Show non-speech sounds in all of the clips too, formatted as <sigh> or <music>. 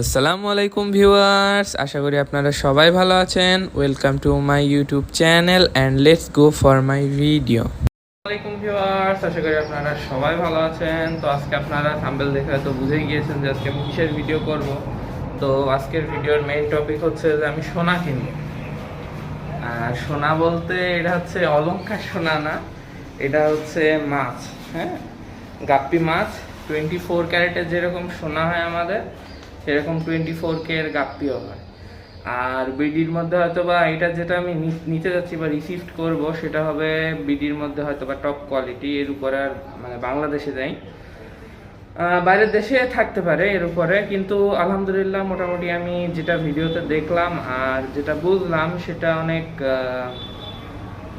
আসসালামু আলাইকুম ভিউয়ার্স, আশা করি আপনারা সবাই ভালো আছেন। Welcome to my YouTube channel and let's go for my video আসসালামাইকুম ভিউয়ার্স, আশা করি আপনারা সবাই ভালো আছেন। তো আজকে আপনারা থাম্বেল দেখে হয়তো বুঝেই গিয়েছেন যে আজকে আমি কিসের ভিডিও করব। তো আজকের ভিডিওর মেইন টপিক হচ্ছে যে আমি সোনা কিনবো আর সোনা বলতে এটা হচ্ছে অলঙ্কার সোনা না, এটা হচ্ছে মাছ হ্যাঁ? গাপ্পি মাছ টোয়েন্টি ফোর ক্যারেটের যেরকম সোনা হয় আমাদের সেরকম টোয়েন্টি ফোর কে এর গাপ্পিও হয়। আর বিডির মধ্যে হয়তো বা এটা যেটা আমি নিতে যাচ্ছি বা রিসিভ করব, সেটা হবে বিডির মধ্যে হয়তো বা টপ কোয়ালিটি এর উপরে আর মানে বাংলাদেশে যাই বাইরের দেশে থাকতে পারে এর উপরে, কিন্তু আলহামদুলিল্লাহ মোটামুটি আমি যেটা ভিডিওতে দেখলাম আর যেটা বুঝলাম, সেটা অনেক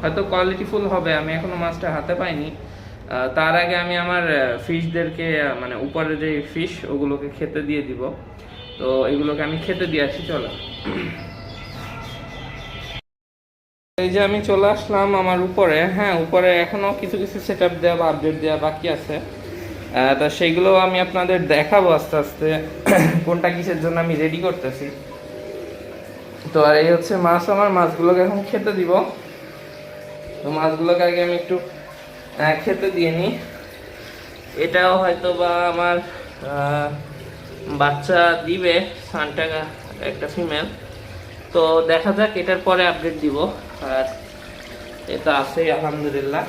হয়তো কোয়ালিটিফুল হবে, আমি এখনও মাছটা হাতে পাইনি। তার আগে আমি আমার ফিশদেরকে মানে উপরে যে ফিশ, ওগুলোকে খেতে দিয়ে দিব। তো এগুলোকে আমি খেতে দিয়ে আসি, চলো। এই যে আমি চলে আসলাম আমার উপরে। হ্যাঁ উপরে এখনও কিছু কিছু সেট আপ দেওয়া বা আপডেট দেওয়া বাকি আছে। তা সেইগুলো আমি আপনাদের দেখাবো আস্তে আস্তে। <coughs> কোনটা কিসের জন্য আমি রেডি করতেছি। তো আর এই হচ্ছে মাছ। আমার মাছগুলোকে এখন খেতে দিব। তো মাছগুলোকে আগে আমি একটু খেতে দিয়ে নিই এটাও হয়তো বা আমার বাচ্চা দিবে সানটাকা একটা ফিমেল তো দেখা যাক, এটার পরে আপডেট দিব। আর এটা আছেই, আলহামদুলিল্লাহ।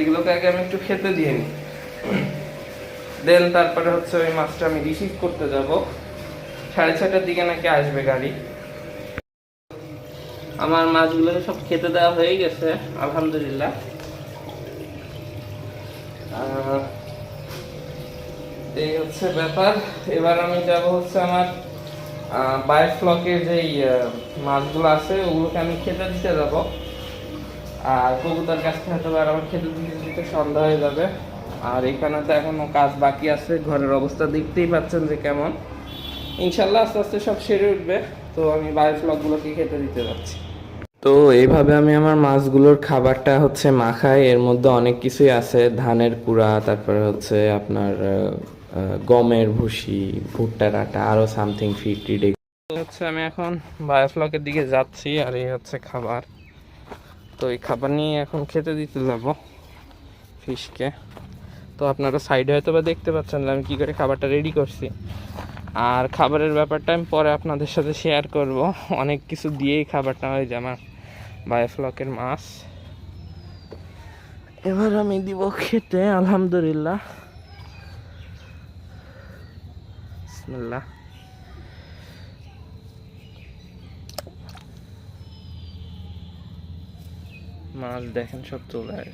এগুলোকে আগে আমি একটু খেতে দিয়ে নিই দেন তারপরে হচ্ছে ওই মাছটা আমি রিসিভ করতে যাব। সাড়ে ছটার দিকে নাকি আসবে গাড়ি। আমার মাছগুলোকে সব খেতে দেওয়া হয়ে গেছে, আলহামদুলিল্লাহ। এই হচ্ছে ব্যাপার। এবার আমি যাব হচ্ছে আমার বায়োফ্লকের যেই মাছগুলো আছে, ওগুলোকে আমি খেতে দিতে যাব। আর কবুতার কাছ থেকে হয়তো আমার খেতে দিতে দিতে সন্ধ্যা হয়ে যাবে। আর এখানে তো এখনও কাজ বাকি আছে, ঘরের অবস্থা দেখতেই পাচ্ছেন যে কেমন। ইনশাল্লাহ আস্তে আস্তে সব সেরে উঠবে। তো আমি বায়োফ্লকগুলোকে খেতে দিতে যাচ্ছি। তো এইভাবে আমি আমার মাছগুলোর খাবারটা হচ্ছে মাখাই। এর মধ্যে অনেক কিছুই আছে। ধানের কুড়া, তারপরে হচ্ছে আপনার গমের ভুসি ভুট্টার আটা আরও সামথিং ফিড টিড হচ্ছে আমি এখন বায়োফ্লকের দিকে যাচ্ছি আর এই হচ্ছে খাবার। তো এই খাবার নিয়ে এখন খেতে দিতে যাব ফিশকে। তো আপনারা সাইডে হয়তো বা দেখতে পাচ্ছেন আমি কী করে খাবারটা রেডি করছি। আর খাবারের ব্যাপারটা আমি পরে আপনাদের সাথে শেয়ার করব। অনেক কিছু দিয়েই খাবারটা হয় যে আমার বায়োফ্লকের মাছ। এবার আমি দিব খেতে, আলহামদুলিল্লাহ। মাছ দেখেন সব চলে আসে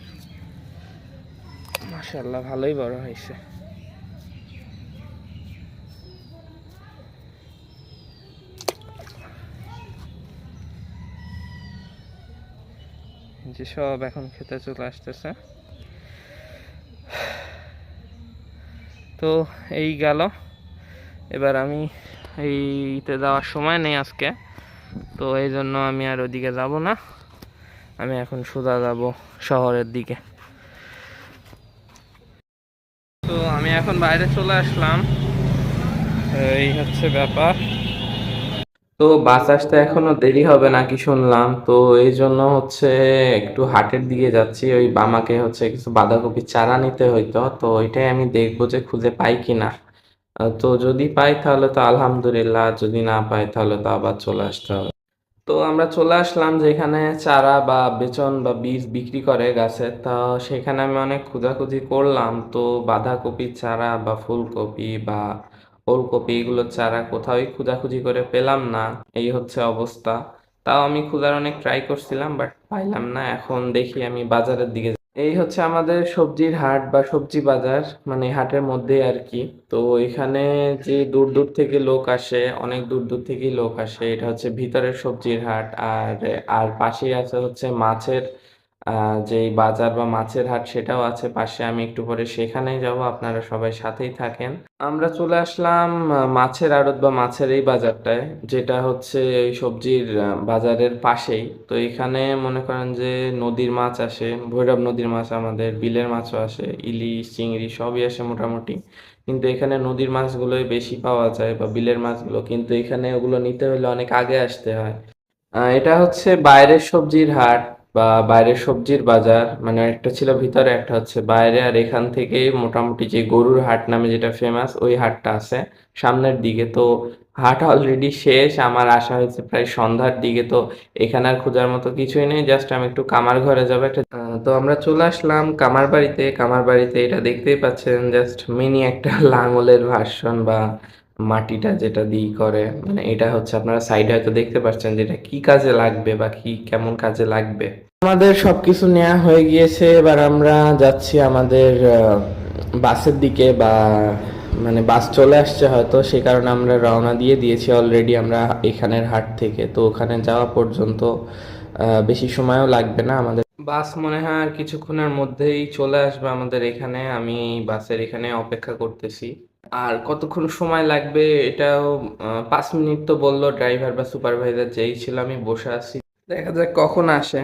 মাশাল্লাহ ভালোই বড় হয়েছে। যে সব এখন খেতে চলে আসতেছে। তো এই গেল। এবার আমি এইতে যাওয়ার সময় নেই আজকে। তো এই জন্য আমি আর ওদিকে যাব না। আমি এখন সোজা যাব শহরের দিকে। তো আমি এখন বাইরে চলে আসলাম। এই হচ্ছে ব্যাপার। তো বাস আসতে এখনও দেরি হবে নাকি শুনলাম। তো এই জন্য হচ্ছে একটু হাটের দিকে যাচ্ছি। ওই বামাকে হচ্ছে কিছু বাঁধাকপি চারা নিতে হইতো। তো ওইটাই আমি দেখব যে খুঁজে পাই কিনা। আহ, তো যদি পাই তাহলে তো আলহামদুলিল্লাহ যদি না পাই তাহলে তো আবার চলে আসতে হবে। তো আমরা চলে আসলাম যেখানে চারা বা বেচন বা বীজ বিক্রি করে গাছের তা সেখানে আমি অনেক খোঁজাখুঁজি করলাম। তো বাঁধাকপির চারা বা ফুলকপি বা ওলকপি এগুলোর চারা কোথাওই খোঁজাখুঁজি করে পেলাম না, এই হচ্ছে অবস্থা। তাও আমি খোঁজার অনেক ট্রাই করছিলাম বাট পাইলাম না। এখন দেখি আমি বাজারের দিকে এই হচ্ছে আমাদের সবজির হাট বা সবজি বাজার মানে হাটের মধ্যেই আর কি। তো এখানে যে দূর দূর থেকে লোক আসে, অনেক দূর দূর থেকেই লোক আসে, এটা হচ্ছে ভিতরের সবজির হাট। আর আর পাশেই আছে হচ্ছে মাছের যেই বাজার বা মাছের হাট সেটাও আছে, পাশে আমি একটু পরে সেখানেই যাব, আপনারা সবাই সাথেই থাকেন। আমরা চলে আসলাম মাছের আড়ত বা মাছের এই বাজারটায়, যেটা হচ্ছে এই সবজির বাজারের পাশেই। তো এখানে মনে করেন যে নদীর মাছ আসে, ভৈরব নদীর মাছ আমাদের, বিলের মাছও আসে, ইলিশ, চিংড়ি সবই আসে মোটামুটি। কিন্তু এখানে নদীর মাছগুলোই বেশি পাওয়া যায় বা বিলের মাছগুলো, কিন্তু এখানে ওগুলো নিতে হলে অনেক আগে আসতে হয়। এটা হচ্ছে বাইরের সবজির হাট। বা বাইরের সবজির বাজার মানে একটা ছিল ভিতরে, একটা হচ্ছে বাইরে, আর এখান থেকে মোটামুটি যে গরুর হাট নামে যেটা ফেমাস ওই হাটটা আছে সামনের দিকে। তো হাট অলরেডি শেষ, আমার আসা হয়েছে প্রায় সন্ধ্যার দিকে, তো এখানে আর খোঁজার মতো কিছুই নেই জাস্ট আমি একটু কামার ঘরে যাব একটা তো আমরা চলে আসলাম কামার বাড়িতে। কামার বাড়িতে এটা দেখতেই পাচ্ছেন জাস্ট মিনি একটা লাঙলের ভার্সন বা মাটিটা যেটা দিয়ে করে মানে এটা হচ্ছে আপনারা সাইডে হয়তো দেখতে পাচ্ছেন যে এটা কি কাজে লাগবে বা কি কেমন কাজে লাগবে। আমাদের সবকিছু নেওয়া হয়ে গিয়েছে এবার আমরা যাচ্ছি আমাদের বাসের দিকে বা মানে বাস চলে আসছে হয়তো সেই কারণে আমরা রওনা দিয়ে দিয়েছি অলরেডি আমরা এখানের হাট থেকে। তো ওখানে যাওয়া পর্যন্ত বেশি সময়ও লাগবে না আমাদের। বাস মনে হয় আর কিছুক্ষণের মধ্যেই চলে আসবে আমাদের এখানে আমি বাসের এখানে অপেক্ষা করতেছি। আর কতক্ষণ সময় লাগবে এটাও পাঁচ মিনিট তো বলল ড্রাইভার বা সুপারভাইজার যেই ছিল আমি বসে আছি। দেখা যাক কখন আসে।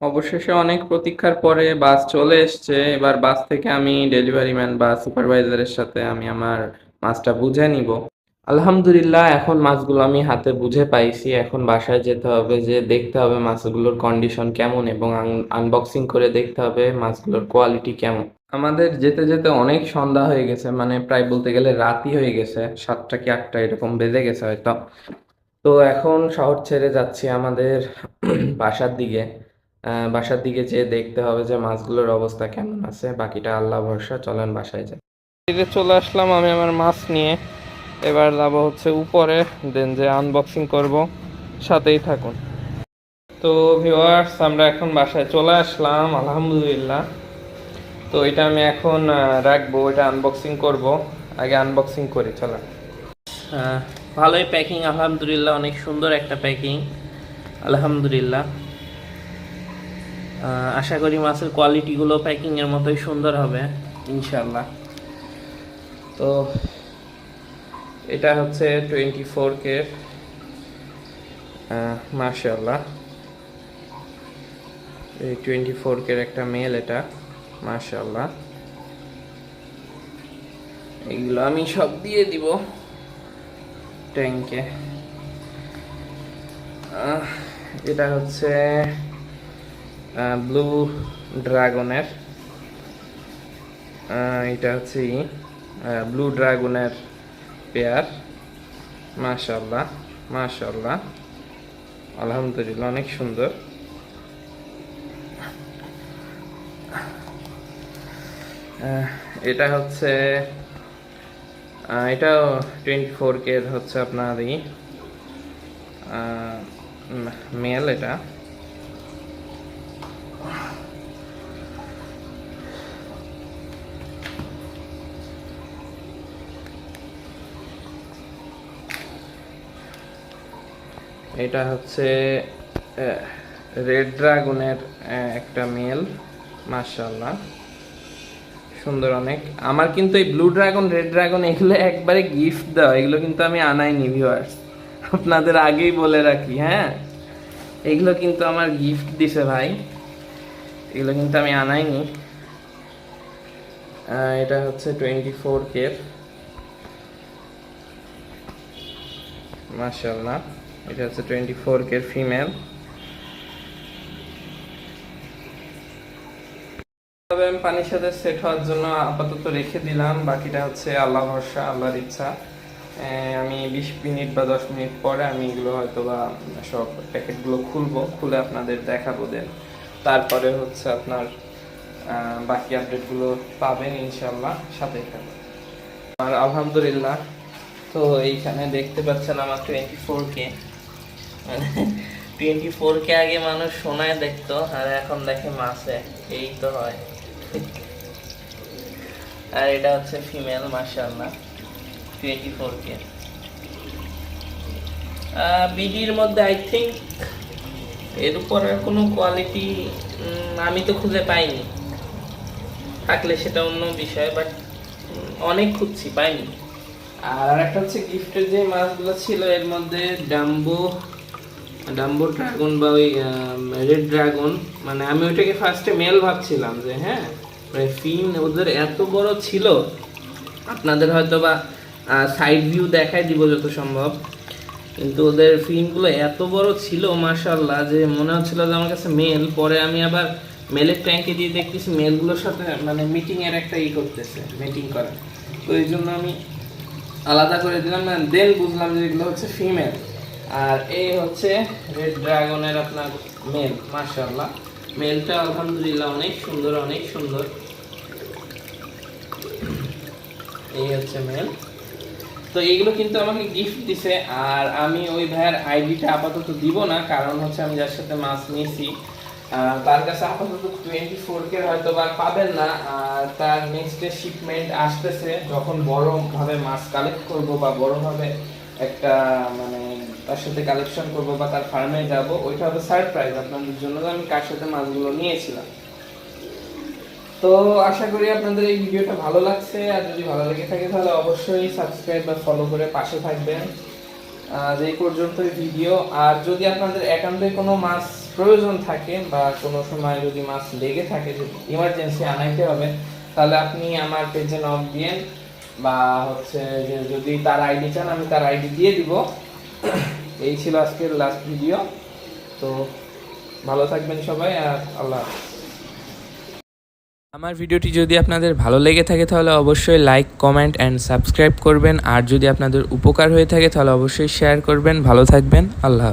অবশেষে অনেক প্রতীক্ষার পরে বাস চলে এসছে। এবার বাস থেকে আমি ডেলিভারি ম্যান বা সুপারভাইজারের সাথে আমি আমার মাছটা বুঝে নিব। আলহামদুলিল্লাহ, এখন মাছগুলো আমি হাতে বুঝে পাইছি। এখন বাসায় যেতে হবে, যে দেখতে হবে মাছগুলোর কন্ডিশন কেমন এবং আনবক্সিং করে দেখতে হবে মাছগুলোর কোয়ালিটি কেমন। আমাদের যেতে যেতে অনেক সন্ধ্যা হয়ে গেছে মানে প্রায় বলতে গেলে রাতই হয়ে গেছে, সাতটা কি আটটা এরকম বেজে গেছে হয়তো। তো এখন শহর ছেড়ে যাচ্ছি আমাদের <clears throat> বাসার দিকে। বাসার দিকে যেয়ে দেখতে হবে যে মাছগুলোর অবস্থা কেমন আছে। বাকিটা আল্লাহ ভরসা, চলেন বাসায় যাই। দিকে চলে আসলাম আমি আমার মাছ নিয়ে। এবার যাব হচ্ছে উপরে, দেন যে আনবক্সিং করব, সাথেই থাকুন। তো ভিউয়ার্স আমরা এখন বাসায় চলে আসলাম, আলহামদুলিল্লাহ। তো এটা আমি এখন রাখব এটা আনবক্সিং করব। আগে আনবক্সিং করি, চলো। ভালোই প্যাকিং আলহামদুলিল্লাহ, অনেক সুন্দর একটা প্যাকিং আলহামদুলিল্লাহ। আশা করি মাছের কোয়ালিটিগুলো প্যাকিংয়ের মতোই সুন্দর হবে ইনশাল্লাহ তো এটা হচ্ছে টোয়েন্টি ফোর কে মার্শাল্লাহ এই টোয়েন্টি ফোর কের একটা মেল এটা। মার্শাল্লাহ এগুলো আমি সব দিয়ে দিব। ট্যাঙ্কে এটা হচ্ছে ব্লু ড্রাগনের এটা হচ্ছে ব্লু ড্রাগনের পেয়ার। মাশাল্লাহ মাশাল্লাহ আলহামদুলিল্লাহ, অনেক সুন্দর। এটা হচ্ছে এটাও টোয়েন্টি ফোর কে হচ্ছে আপনার ই মেল এটা। এটা হচ্ছে রেড ড্রাগনের একটা মেল মার্শাল্লাহ সুন্দর অনেক। আমার কিন্তু এই ব্লু ড্রাগন রেড ড্রাগন এগুলো একবারে গিফট দেওয়া, এগুলো কিন্তু আমি আনাইনি ভিউয়ার্স আপনাদের আগেই বলে রাখি হ্যাঁ? এগুলো কিন্তু আমার গিফট দিছে ভাই। এগুলো কিন্তু আমি আনাইনি। এটা হচ্ছে টোয়েন্টি ফোর কের মার্শাল্লাহ এটা হচ্ছে টোয়েন্টি ফোর কের ফিমেল তবে আমি পানির সাথে সেট হওয়ার জন্য আপাতত রেখে দিলাম, বাকিটা হচ্ছে আল্লাহ ভরসা, আল্লাহর ইচ্ছা। আমি বিশ মিনিট বা দশ মিনিট পরে আমি এগুলো হয়তো বা সব প্যাকেটগুলো খুলবো, খুলে আপনাদের দেখাবো দেন। তারপরে হচ্ছে আপনার বাকি আপডেটগুলো পাবেন ইনশাল্লাহ সাথে আর আলহামদুলিল্লাহ, তো এইখানে দেখতে পাচ্ছেন আমার twenty four K. Twenty four K আগে মানুষ সোনায় দেখতো, আর এখন দেখে এই তো হয়। আর এটা হচ্ছে ফিমেল টোয়েন্টি ফোর কে। বিডির মধ্যে আই থিঙ্ক এর উপর আর কোনো কোয়ালিটি আমি তো খুঁজে পাইনি। থাকলে সেটা অন্য বিষয় বাট অনেক খুঁজছি, পাইনি। আর একটা হচ্ছে গিফটের যে মাছগুলো ছিল, এর মধ্যে ডাম্বো ডাম্বো ড্রাগন বা ওই রেড ড্রাগন মানে আমি ওইটাকে ফার্স্টে মেল ভাবছিলাম যে হ্যাঁ ফিন ওদের এত বড় ছিল, আপনাদের হয়তো বা সাইড ভিউ দেখাই দিব যত সম্ভব। কিন্তু ওদের ফিল্মগুলো এত বড় ছিল মাশাল্লাহ যে মনে হচ্ছিল যে আমার কাছে মেল পরে আমি আবার মেলের ট্যাঙ্কে দিয়ে দেখতেছি মেলগুলোর সাথে মানে মিটিং এর একটা ই করতেছে মিটিং করে। তো এই জন্য আমি আলাদা করে দিলাম দেন বুঝলাম যে এগুলো হচ্ছে ফিমেল আর এই হচ্ছে রেড ড্রাগনের আপনার মেল মাশাল্লাহ মেলটা আলহামদুলিল্লাহ অনেক সুন্দর অনেক সুন্দর। এই হচ্ছে মেল তো এইগুলো কিন্তু আমাকে গিফট দিছে, আর আমি ওই ভাইয়ের আইডিটা আপাতত দিব না, কারণ হচ্ছে আমি যার সাথে মাছ নিয়েছি। তার কাছে আপাতত টোয়েন্টি ফোর কে হয়তো বা পাবেন না, আর তার নেক্সট শিপমেন্ট আসতেছে, যখন বড় ভাবে মাছ কালেক্ট করব বা বড় ভাবে একটা মানে তার সাথে কালেকশন করব বা তার ফার্মে যাব, ওইটা হবে সারপ্রাইজ আপনাদের জন্য আমি কার সাথে মাছগুলো নিয়েছিলাম। তো আশা করি আপনাদের এই ভিডিওটা ভালো লাগছে, আর যদি ভালো লেগে থাকে তাহলে অবশ্যই সাবস্ক্রাইব বা ফলো করে পাশে থাকবেন। আজ এই পর্যন্তই ভিডিও আর যদি আপনাদের একান্তে কোনো মাছ প্রয়োজন থাকে বা কোনো সময় যদি মাছ লেগে থাকে ইমার্জেন্সি আনাইতে হবে, তাহলে আপনি আমার পেজে নক দিয়েন, বা হচ্ছে যে যদি তার আইডি চান, আমি তার আইডি দিয়ে দিব। এই ছিল আজকের লাস্ট ভিডিও তো ভালো থাকবেন সবাই আর আল্লাহ আমার ভিডিওটি যদি আপনাদের ভালো লেগে থাকে তাহলে অবশ্যই লাইক কমেন্ট অ্যান্ড সাবস্ক্রাইব করবেন। আর যদি আপনাদের উপকার হয়ে থাকে তাহলে অবশ্যই শেয়ার করবেন। ভালো থাকবেন। আল্লাহ